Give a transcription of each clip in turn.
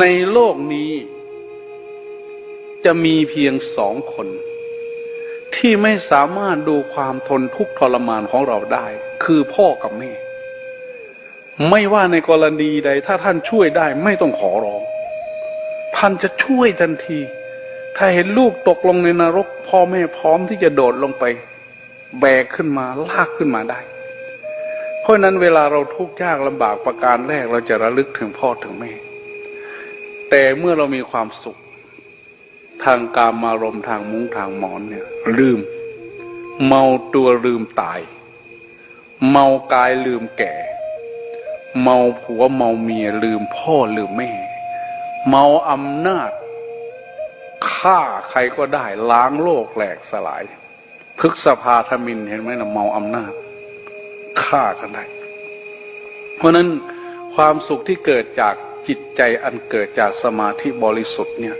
ในโลกนี้ จะมีเพียงสองคน ที่ไม่สามารถดูความทนทุกข์ทรมานของเราได้ คือพ่อกับแม่ ไม่ว่าในกรณีใด ถ้าท่านช่วยได้ไม่ต้องขอร้อง ท่านจะช่วยทันที ถ้าเห็นลูกตกลงในนรก พ่อแม่พร้อมที่จะโดดลงไป แบกขึ้นมาลากขึ้นมาได้ เพราะฉะนั้นเวลาเราทุกข์ยากลำบากประการแรกเราจะระลึกถึงพ่อถึงแม่ แต่เมื่อเรามีความสุข ทางกามารมทางมุ้งทางหมอนเนี่ย ลืม เมาตัวลืมตาย เมากายลืมแก่ เมาผัวเมาเมียลืมพ่อลืมแม่ เมาอำนาจฆ่าใครก็ได้ล้างโลกแหลกสลาย พฤกษภาธมินเห็นไหมนะเมาอำนาจฆ่ากันได้ เพราะนั้นความสุขที่เกิดจาก จิตใจอันเกิดจากสมาธิบริสุทธิ์เนี่ย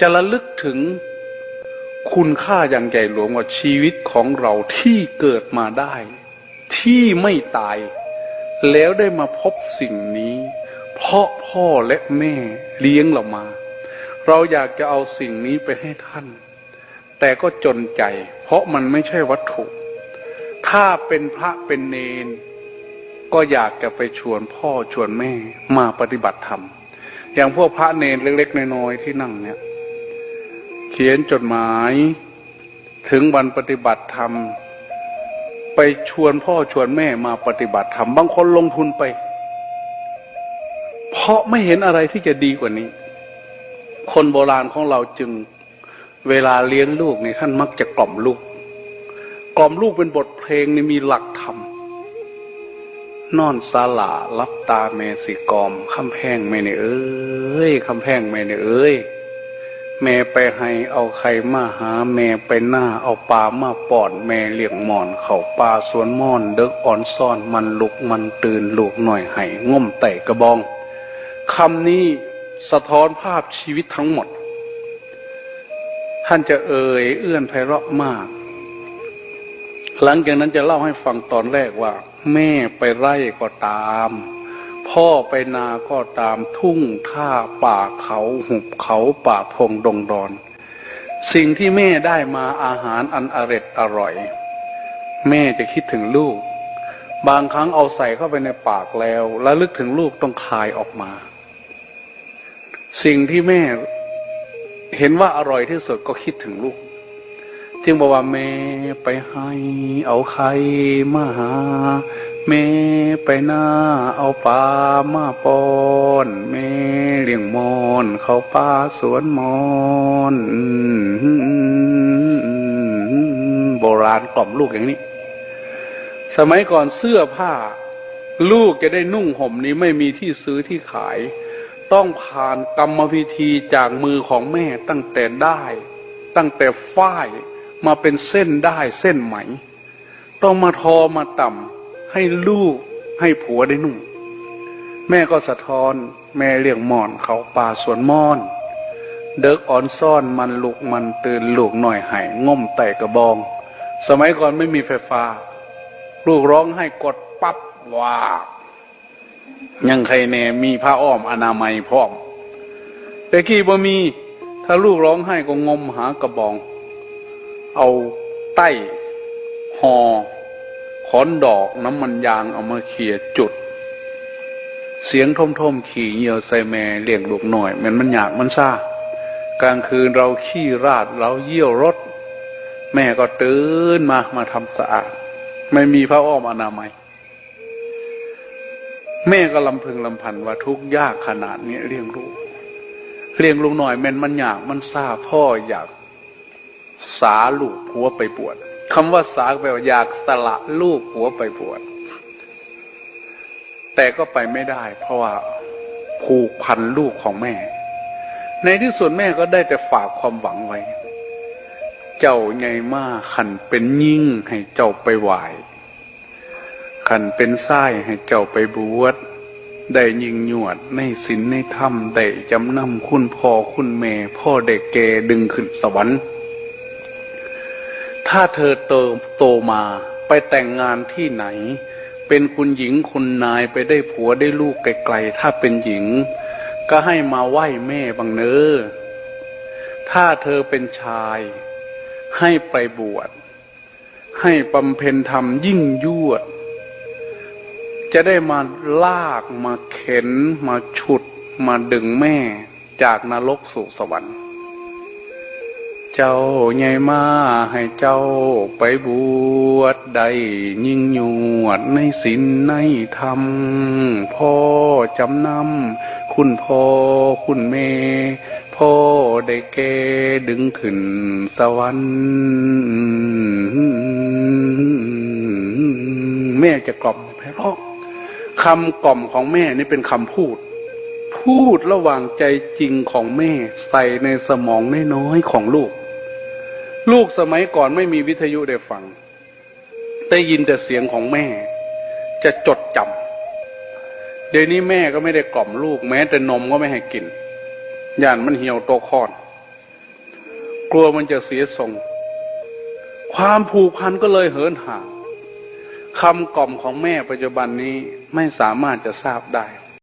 จะระลึกถึงคุณค่าอย่างใหญ่หลวงว่าชีวิตของเราที่เกิดมาได้ ที่ไม่ตาย แล้วได้มาพบสิ่งนี้ เพราะพ่อและแม่เลี้ยงเรามา เราอยากจะเอาสิ่งนี้ไปให้ท่าน แต่ก็จนใจ เพราะมันไม่ใช่วัตถุ ถ้าเป็นพระเป็นเนน ก็อยากจะไปชวนพ่อชวนแม่มาปฏิบัติธรรม อย่างพวกพระเนนเล็กๆน้อยๆที่นั่งเนี่ย เขียนจดหมายถึงวันปฏิบัติธรรม ไปชวนพ่อชวนแม่มาปฏิบัติธรรม บางคนลงทุนไป เพราะไม่เห็นอะไรที่จะดีกว่านี้ คนโบราณของเราจึงเวลาเลี้ยงลูกนี่ท่านมักจะกล่อมลูก กล่อมลูกเป็นบทเพลงนี่มีหลักธรรม นอนสาลารับตาแม่สิกอมคำแพงแม่เนี่ยเอ้ยคำแพงแม่เนี่ยเอ้ยแม่ไปให้เอาไข่มาหา แม่ไปหน้าเอาปลามาปอนแม่เลี้ยงหมอน เขาปลาสวนม่อนเด็กอ่อนซ่อนมันลุกมันตื่นลูกหน่อยให้ง่มไต่กระบองคำนี้สะท้อนภาพชีวิตทั้งหมด ท่านจะเอ่ยเอื้อนไพเราะมาก หลังจากนั้นจะเล่าให้ฟังตอนแรกว่า แม่ไปไร่ก็ตาม พ่อไปนาก็ตามทุ่งท่าป่าเขาหุบเขาป่าพงดงดอน สิ่งที่แม่ได้มาอาหารอันอร็ดอร่อย แม่จะคิดถึงลูก บางครั้งเอาใส่เข้าไปในปากแล้ว แล้วลึกถึงลูกต้องคายออกมา สิ่งที่แม่เห็นว่าอร่อยที่สุดก็คิดถึงลูก จึงบอกว่าแม่ไปให้ เอาไข่มาหาแม่ไปหน้าเอาปลามาปอนแม่เลี้ยงมอนเขาป่าสวนมอนโบราณกล่อมลูกอย่างนี้ สมัยก่อนเสื้อผ้า ลูกจะได้นุ่งห่มนี้ไม่มีที่ซื้อที่ขาย ต้องผ่านกรรมพิธีจากมือของแม่ตั้งแต่ได้ ตั้งแต่ฝ้าย มาเป็นเส้นได้เส้นไหม ต้องมาทอมาต่ำให้ลูกให้ผัวได้นุ่งแม่ก็สะท้อนแม่เลี้ยงหมอนเขาป่าสวนมอน เด็กอ่อนซ่อนมันลุกมันตื่นลูกหน่อยหายง่มแต่กระบอง สมัยก่อนไม่มีไฟฟ้า ลูกร้องให้กดปั๊บว้ายังใครแน่มีผ้าอ้อมอนามัยพร้อมแต่กี้บ่มี ถ้าลูกร้องไห้ก็งมหากระบอง เอาใต้หอขอนดอกน้ำมันยางเอามาเขี่ยจุด เสียงทมทมๆขี่เหยี่ยวใส่แม่เลี้ยงลูกหน่อยมันมันอยากมันซ่ากลางคืนเราขี้ราดเราเยี่ยวรถ แม่ก็ตื่นมามาทำสะอาด ไม่มีผ้าอ้อมอนามัย แม่ก็ลำพึงลำพันว่าทุกยากขนาดนี้เลี้ยงลูกเลี้ยงลูกหน่อยแม่นมันอยากมันซาพ่ออยาก สาลูกผัวไปบวชคำว่าสาแปลว่าอยากสละลูกผัวไปบวชแต่ก็ไปไม่ได้ เพราะว่าผูกพันลูกของแม่ ในที่สุดแม่ก็ได้แต่ฝากความหวังไว้ เจ้าไงมาขันเป็นยิ่งให้เจ้าไปไหวขันเป็นไส้ให้เจ้าไปบวชได้ยิงหยวดในศีลในธรรมได้จำนำคุณพ่อคุณแม่ พ่อเด็กแกดึงขึ้นสวรรค์ ถ้าเธอเติมโตมาไปแต่งงานที่ไหน เป็นคุณหญิงคุณนายไปได้ผัวได้ลูกไกลๆถ้าเป็นหญิง ก็ให้มาไหว้แม่บังเนอถ้าเธอเป็นชาย ให้ไปบวช ให้บำเพ็ญธรรมยิ่งยวด จะได้มาลากมาเข็นมาฉุด มาดึงแม่จากนรกสู่สวรรค์ เจ้าใหญ่มาให้เจ้าไปบวชได้ยิ่งยวดในศีลในธรรม พ่อจำนำคุณพ่อคุณแม่พ่อได้แก่ดึงขึ้นสวรรค์แม่จะกล่อมไพเราะคำกล่อมของแม่นี่เป็นคำพูด พูดระหว่างใจจริงของแม่ใส่ในสมองน้อยๆของลูก ลูกสมัยก่อนไม่มีวิทยุได้ฟัง ได้ยินแต่เสียงของแม่ จะจดจำเดี๋ยวนี้แม่ก็ไม่ได้กล่อมลูก แม้แต่นมก็ไม่ให้กินย่านมันเหี่ยวโตคอนกลัวมันจะเสียทรง ความผูกพันก็เลยเหินห่างคำกล่อมของแม่ปัจจุบันนี้ไม่สามารถจะทราบได้